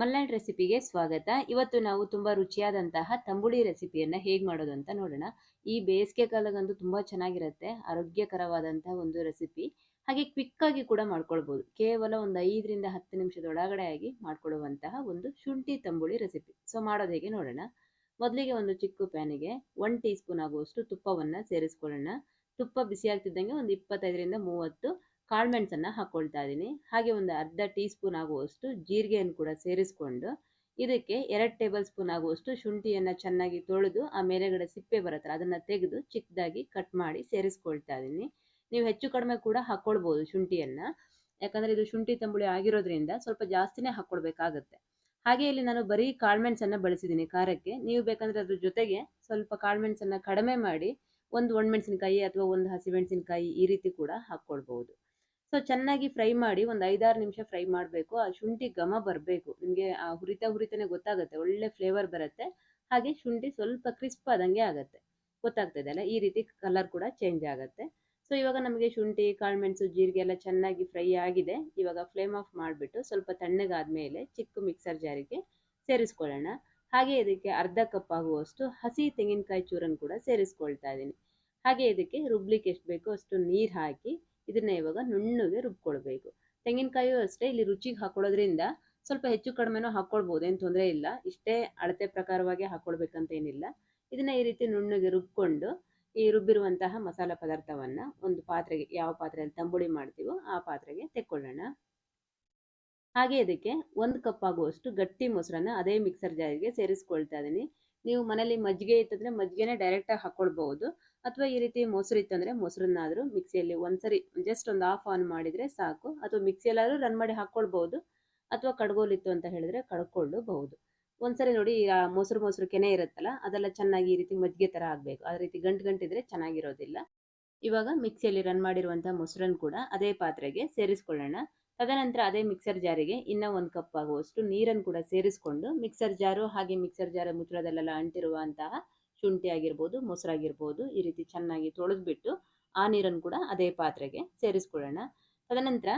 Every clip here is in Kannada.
ಮಲ್ನಾಡ್ ರೆಸಿಪಿಗೆ ಸ್ವಾಗತ. ಇವತ್ತು ನಾವು ತುಂಬಾ ರುಚಿಯಾದಂತಹ ತಂಬುಳಿ ರೆಸಿಪಿಯನ್ನು ಹೇಗೆ ಮಾಡೋದು ಅಂತ ನೋಡೋಣ. ಈ ಬೇಸಿಗೆ ಕಾಲಗಂತೂ ತುಂಬಾ ಚೆನ್ನಾಗಿರುತ್ತೆ, ಆರೋಗ್ಯಕರವಾದಂತಹ ಒಂದು ರೆಸಿಪಿ. ಹಾಗೆ ಕ್ವಿಕ್ ಆಗಿ ಕೂಡ ಮಾಡ್ಕೊಳ್ಬೋದು. ಕೇವಲ ಒಂದು ಐದರಿಂದ ಹತ್ತು ನಿಮಿಷದ ಒಳಗಡೆ ಆಗಿ ಮಾಡ್ಕೊಳ್ಳುವಂತಹ ಒಂದು ಶುಂಠಿ ತಂಬುಳಿ ರೆಸಿಪಿ. ಸೊ ಮಾಡೋದು ಹೇಗೆ ನೋಡೋಣ. ಮೊದಲಿಗೆ ಒಂದು ಚಿಕ್ಕ ಪ್ಯಾನಿಗೆ ಒನ್ ಟೀ ಸ್ಪೂನ್ ಆಗುವಷ್ಟು ತುಪ್ಪವನ್ನ ಸೇರಿಸ್ಕೊಳ್ಳೋಣ. ತುಪ್ಪ ಬಿಸಿ ಆಗ್ತಿದ್ದಂಗೆ ಒಂದು ಇಪ್ಪತ್ತೈದರಿಂದ ಮೂವತ್ತು ಕಾಳುಮೆಣಸನ್ನ ಹಾಕ್ಕೊಳ್ತಾ ಇದ್ದೀನಿ. ಹಾಗೆ ಒಂದು ಅರ್ಧ ಟೀ ಸ್ಪೂನ್ ಆಗುವಷ್ಟು ಜೀರಿಗೆಯನ್ನು ಕೂಡ ಸೇರಿಸ್ಕೊಂಡು, ಇದಕ್ಕೆ ಎರಡು ಟೇಬಲ್ ಸ್ಪೂನ್ ಆಗುವಷ್ಟು ಶುಂಠಿಯನ್ನು ಚೆನ್ನಾಗಿ ತೊಳೆದು, ಆ ಮೇಲೆಗಡೆ ಸಿಪ್ಪೆ ಬರುತ್ತಲ್ಲ, ಅದನ್ನು ತೆಗೆದು ಚಿಕ್ಕದಾಗಿ ಕಟ್ ಮಾಡಿ ಸೇರಿಸ್ಕೊಳ್ತಾ ಇದ್ದೀನಿ. ನೀವು ಹೆಚ್ಚು ಕಡಿಮೆ ಕೂಡ ಹಾಕ್ಕೊಳ್ಬೋದು ಶುಂಠಿಯನ್ನು. ಯಾಕಂದರೆ ಇದು ಶುಂಠಿ ತಂಬುಳಿ ಆಗಿರೋದ್ರಿಂದ ಸ್ವಲ್ಪ ಜಾಸ್ತಿನೇ ಹಾಕ್ಕೊಳ್ಬೇಕಾಗತ್ತೆ ಹಾಗೆ ಇಲ್ಲಿ ನಾನು ಬರೀ ಕಾಳುಮೆಣಸನ್ನು ಬಳಸಿದ್ದೀನಿ ಖಾರಕ್ಕೆ. ನೀವು ಬೇಕಂದರೆ ಅದ್ರ ಜೊತೆಗೆ ಸ್ವಲ್ಪ ಕಾಳುಮೆಣಸನ್ನು ಕಡಿಮೆ ಮಾಡಿ, ಒಂದು ಒಣಮೆಣಸಿನಕಾಯಿ ಅಥವಾ ಒಂದು ಹಸಿಮೆಣಸಿನಕಾಯಿ ಈ ರೀತಿ ಕೂಡ ಹಾಕ್ಕೊಳ್ಬಹುದು ಸೊ, ಚೆನ್ನಾಗಿ ಫ್ರೈ ಮಾಡಿ ಒಂದು ಐದಾರು ನಿಮಿಷ ಫ್ರೈ ಮಾಡಬೇಕು. ಆ ಶುಂಠಿ ಘಮ ಬರಬೇಕು. ನಿಮಗೆ ಆ ಹುರಿತ ಹುರಿತನೇ ಗೊತ್ತಾಗುತ್ತೆ. ಒಳ್ಳೆ ಫ್ಲೇವರ್ ಬರುತ್ತೆ. ಹಾಗೆ ಶುಂಠಿ ಸ್ವಲ್ಪ ಕ್ರಿಸ್ಪ್ ಆದಂಗೆ ಆಗುತ್ತೆ. ಗೊತ್ತಾಗ್ತದೆ ಅಲ್ಲ? ಈ ರೀತಿ ಕಲರ್ ಕೂಡ ಚೇಂಜ್ ಆಗುತ್ತೆ. ಸೊ, ಇವಾಗ ನಮಗೆ ಶುಂಠಿ, ಕಾಳುಮೆಣಸು, ಜೀರಿಗೆ ಎಲ್ಲ ಚೆನ್ನಾಗಿ ಫ್ರೈ ಆಗಿದೆ. ಇವಾಗ ಫ್ಲೇಮ್ ಆಫ್ ಮಾಡಿಬಿಟ್ಟು ಸ್ವಲ್ಪ ತಣ್ಣಗಾದ್ಮೇಲೆ ಚಿಕ್ಕ ಮಿಕ್ಸರ್ ಜಾರಿಗೆ ಸೇರಿಸ್ಕೊಳ್ಳೋಣ. ಹಾಗೆ ಇದಕ್ಕೆ ಅರ್ಧ ಕಪ್ ಆಗುವಷ್ಟು ಹಸಿ ತೆಂಗಿನಕಾಯಿ ಚೂರನ್ನು ಕೂಡ ಸೇರಿಸ್ಕೊಳ್ತಾ ಇದ್ದೀನಿ. ಹಾಗೆ ಇದಕ್ಕೆ ರುಬ್ಲಿಕ್ಕೆ ಎಷ್ಟು ಬೇಕೋ ಅಷ್ಟು ನೀರು ಹಾಕಿ ಇದನ್ನ ಇವಾಗ ನುಣ್ಣಗೆ ರುಬ್ಕೊಳ್ಬೇಕು. ತೆಂಗಿನಕಾಯಿಯೂ ಅಷ್ಟೇ ಇಲ್ಲಿ ರುಚಿಗೆ ಹಾಕೊಳ್ಳೋದ್ರಿಂದ ಸ್ವಲ್ಪ ಹೆಚ್ಚು ಕಡಿಮೆನೂ ಹಾಕ್ಕೊಳ್ಬೋದು ಏನು ತೊಂದರೆ ಇಲ್ಲ. ಇಷ್ಟೇ ಅಳತೆ ಪ್ರಕಾರವಾಗಿ ಹಾಕ್ಕೊಳ್ಬೇಕಂತ ಏನಿಲ್ಲ. ಇದನ್ನ ಈ ರೀತಿ ನುಣ್ಣಗೆ ರುಬ್ಕೊಂಡು ಈ ರುಬ್ಬಿರುವಂತಹ ಮಸಾಲ ಪದಾರ್ಥವನ್ನ ಒಂದು ಪಾತ್ರೆಗೆ, ಯಾವ ಪಾತ್ರೆಯಲ್ಲಿ ತಂಬುಳಿ ಮಾಡ್ತೀವೋ ಆ ಪಾತ್ರೆಗೆ ತೆಕ್ಕೊಳ್ಳೋಣ. ಹಾಗೆ ಇದಕ್ಕೆ ಒಂದು ಕಪ್ ಆಗುವಷ್ಟು ಗಟ್ಟಿ ಮೊಸರನ್ನ ಅದೇ ಮಿಕ್ಸರ್ ಜಾರಿಗೆ ಸೇರಿಸ್ಕೊಳ್ತಾ ಇದ್ದೀನಿ ನೀವು ಮನೇಲಿ ಮಜ್ಜಿಗೆ ಇತ್ತಂದ್ರೆ ಮಜ್ಜಿಗೆನೇ ಡೈರೆಕ್ಟಾಗಿ ಹಾಕೊಳ್ಬಹುದು. ಅಥವಾ ಈ ರೀತಿ ಮೊಸರು ಇತ್ತಂದ್ರೆ ಮೊಸರನ್ನಾದರೂ ಮಿಕ್ಸಿಯಲ್ಲಿ ಒಂದ್ಸರಿ ಜಸ್ಟ್ ಒಂದು ಆಫ್ ಆನ್ ಮಾಡಿದ್ರೆ ಸಾಕು. ಅಥವಾ ಮಿಕ್ಸಿಯಲ್ಲಾದ್ರೂ ರನ್ ಮಾಡಿ ಹಾಕ್ಕೊಳ್ಬಹುದು ಅಥವಾ ಕಡ್ಗೋಲಿತ್ತು ಅಂತ ಹೇಳಿದ್ರೆ ಕಡ್ಕೊಳ್ಳಬಹುದು. ಒಂದ್ಸರಿ ನೋಡಿ ಮೊಸರು ಮೊಸರು ಕೆನೆ ಇರುತ್ತಲ್ಲ, ಅದೆಲ್ಲ ಚೆನ್ನಾಗಿ ಈ ರೀತಿ ಮಜ್ಜಿಗೆ ತರ ಆಗಬೇಕು. ಆ ರೀತಿ ಗಂಟು ಗಂಟಿದ್ರೆ ಚೆನ್ನಾಗಿರೋದಿಲ್ಲ. ಇವಾಗ ಮಿಕ್ಸಿಯಲ್ಲಿ ರನ್ ಮಾಡಿರುವಂತಹ ಮೊಸರನ್ನು ಕೂಡ ಅದೇ ಪಾತ್ರೆಗೆ ಸೇರಿಸ್ಕೊಳ್ಳೋಣ. ತದನಂತರ ಅದೇ ಮಿಕ್ಸರ್ ಜಾರಿಗೆ ಇನ್ನೂ ಒಂದು ಕಪ್ ಆಗುವಷ್ಟು ನೀರನ್ನು ಕೂಡ ಸೇರಿಸ್ಕೊಂಡು ಮಿಕ್ಸರ್ ಜಾರು ಹಾಗೆ ಮಿಕ್ಸರ್ ಜಾರ ಮುಚ್ಚಳದಲ್ಲೆಲ್ಲ ಅಂಟಿರುವಂತಹ ಶುಂಠಿ ಆಗಿರ್ಬೋದು, ಮೊಸರಾಗಿರ್ಬೋದು ಈ ರೀತಿ ಚೆನ್ನಾಗಿ ತೊಳೆದ್ಬಿಟ್ಟು ಆ ನೀರನ್ನು ಕೂಡ ಅದೇ ಪಾತ್ರೆಗೆ ಸೇರಿಸ್ಕೊಳ್ಳೋಣ. ತದನಂತರ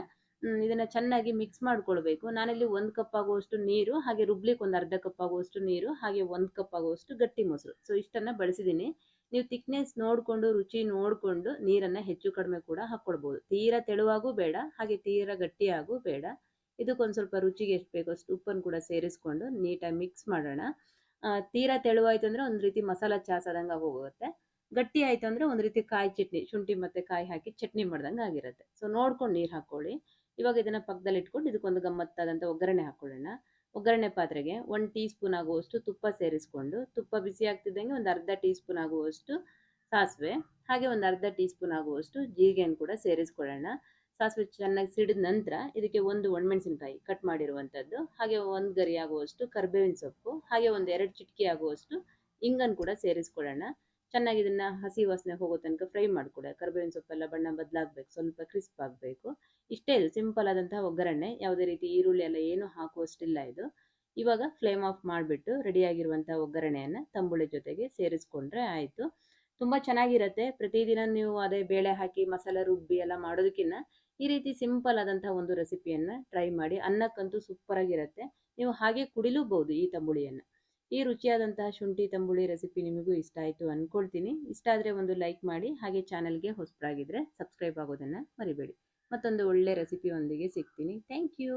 ಇದನ್ನ ಚೆನ್ನಾಗಿ ಮಿಕ್ಸ್ ಮಾಡ್ಕೊಳ್ಬೇಕು. ನಾನಿಲ್ಲಿ ಒಂದು ಕಪ್ ಆಗುವಷ್ಟು ನೀರು, ಹಾಗೆ ರುಬ್ಲಿಕ್ಕೆ ಒಂದು ಅರ್ಧ ಕಪ್ ಆಗುವಷ್ಟು ನೀರು, ಹಾಗೆ ಒಂದು ಕಪ್ ಆಗುವಷ್ಟು ಗಟ್ಟಿ ಮೊಸರು. ಸೊ ಇಷ್ಟನ್ನ ಬಳಸಿದ್ದೀನಿ ನೀವು ತಿಕ್ನೆಸ್ ನೋಡಿಕೊಂಡು, ರುಚಿ ನೋಡಿಕೊಂಡು ನೀರನ್ನು ಹೆಚ್ಚು ಕಡಿಮೆ ಕೂಡ ಹಾಕ್ಕೊಳ್ಬೋದು. ತೀರಾ ತೆಳುವಾಗೂ ಬೇಡ, ಹಾಗೆ ತೀರಾ ಗಟ್ಟಿಯಾಗೂ ಬೇಡ. ಇದಕ್ಕೊಂದು ಸ್ವಲ್ಪ ರುಚಿಗೆ ಎಷ್ಟು ಬೇಕೋ ಅಷ್ಟು ಉಪ್ಪನ್ನು ಕೂಡ ಸೇರಿಸ್ಕೊಂಡು ನೀಟಾಗಿ ಮಿಕ್ಸ್ ಮಾಡೋಣ. ತೀರಾ ತೆಳುವಾಯ್ತು ಅಂದರೆ ಒಂದು ರೀತಿ ಮಸಾಲ ಚಾಸ್ ಆದಂಗೆ ಹೋಗುತ್ತೆ ಗಟ್ಟಿ ಆಯಿತು ಅಂದರೆ ಒಂದು ರೀತಿ ಕಾಯಿ ಚಟ್ನಿ, ಶುಂಠಿ ಮತ್ತು ಕಾಯಿ ಹಾಕಿ ಚಟ್ನಿ ಮಾಡ್ದಂಗೆ ಆಗಿರುತ್ತೆ. ಸೊ ನೋಡ್ಕೊಂಡು ನೀರು ಹಾಕ್ಕೊಳ್ಳಿ. ಇವಾಗ ಇದನ್ನು ಪಕ್ಕದಲ್ಲಿ ಇಟ್ಕೊಂಡು ಇದಕ್ಕೊಂದು ಗಮ್ಮತ್ತಾದಂಥ ಒಗ್ಗರಣೆ ಹಾಕ್ಕೊಳ್ಳೋಣ ಒಗ್ಗರಣೆ ಪಾತ್ರೆಗೆ ಒಂದು ಟೀ ಸ್ಪೂನ್ ಆಗುವಷ್ಟು ತುಪ್ಪ ಸೇರಿಸ್ಕೊಂಡು, ತುಪ್ಪ ಬಿಸಿ ಆಗ್ತಿದ್ದಂಗೆ ಒಂದು ಅರ್ಧ ಟೀ ಸ್ಪೂನ್ ಆಗುವಷ್ಟು ಸಾಸಿವೆ, ಹಾಗೆ ಒಂದು ಅರ್ಧ ಟೀ ಸ್ಪೂನ್ ಆಗುವಷ್ಟು ಜೀರಿಗೆಯನ್ನು ಕೂಡ ಸೇರಿಸ್ಕೊಳ್ಳೋಣ. ಸಾಸಿವೆ ಚೆನ್ನಾಗಿ ಸಿಡಿದ ನಂತರ ಇದಕ್ಕೆ ಒಂದು ಒಣಮೆಣಸಿನಕಾಯಿ ಕಟ್ ಮಾಡಿರುವಂಥದ್ದು ಹಾಗೆ ಒಂದು ಗರಿ ಆಗುವಷ್ಟು ಕರ್ಬೇವಿನ ಸೊಪ್ಪು, ಹಾಗೆ ಒಂದು ಎರಡು ಚಿಟಕಿ ಆಗುವಷ್ಟು ಇಂಗನ್ನು ಕೂಡ ಸೇರಿಸ್ಕೊಳ್ಳೋಣ. ಚೆನ್ನಾಗಿ ಇದನ್ನ ಹಸಿ ವಾಸನೆ ಹೋಗೋ ತನಕ ಫ್ರೈ ಮಾಡಿಕೊಡ. ಕರ್ಬೇವಿನ ಸೊಪ್ಪೆಲ್ಲ ಬಣ್ಣ ಬದಲಾಗಬೇಕು, ಸ್ವಲ್ಪ ಕ್ರಿಸ್ಪ್ ಆಗಬೇಕು. ಇಷ್ಟೇ ಇದು ಸಿಂಪಲ್ ಆದಂತಹ ಒಗ್ಗರಣೆ, ಯಾವುದೇ ರೀತಿ ಈರುಳ್ಳಿ ಎಲ್ಲ ಏನು ಹಾಕುವಷ್ಟಿಲ್ಲ ಇದು. ಇವಾಗ ಫ್ಲೇಮ್ ಆಫ್ ಮಾಡಿಬಿಟ್ಟು ರೆಡಿಯಾಗಿರುವಂಥ ಒಗ್ಗರಣೆಯನ್ನು ತಂಬುಳಿ ಜೊತೆಗೆ ಸೇರಿಸ್ಕೊಂಡ್ರೆ ಆಯಿತು. ತುಂಬ ಚೆನ್ನಾಗಿರುತ್ತೆ. ಪ್ರತಿದಿನ ನೀವು ಅದೇ ಬೇಳೆ ಹಾಕಿ, ಮಸಾಲೆ ರುಬ್ಬಿ ಎಲ್ಲ ಮಾಡೋದಕ್ಕಿಂತ ಈ ರೀತಿ ಸಿಂಪಲ್ ಆದಂತಹ ಒಂದು ರೆಸಿಪಿಯನ್ನು ಟ್ರೈ ಮಾಡಿ. ಅನ್ನಕ್ಕಂತೂ ಸೂಪರಾಗಿರುತ್ತೆ ನೀವು ಹಾಗೆ ಕುಡಿಲೂಬಹುದು ಈ ತಂಬುಳಿಯನ್ನು. ಈ ರುಚಿಯಾದಂತಹ ಶುಂಠಿ ತಂಬುಳಿ ರೆಸಿಪಿ ನಿಮಗೂ ಇಷ್ಟ ಆಯಿತು ಅಂದ್ಕೊಳ್ತೀನಿ ಇಷ್ಟ ಆದರೆ ಒಂದು ಲೈಕ್ ಮಾಡಿ, ಹಾಗೆ ಚಾನಲ್ಗೆ ಹೊಸಬರಾಗಿದ್ದರೆ ಸಬ್ಸ್ಕ್ರೈಬ್ ಆಗೋದನ್ನು ಮರಿಬೇಡಿ. ಮತ್ತೊಂದು ಒಳ್ಳೆ ರೆಸಿಪಿಯೊಂದಿಗೆ ಸಿಗ್ತೀನಿ. Thank you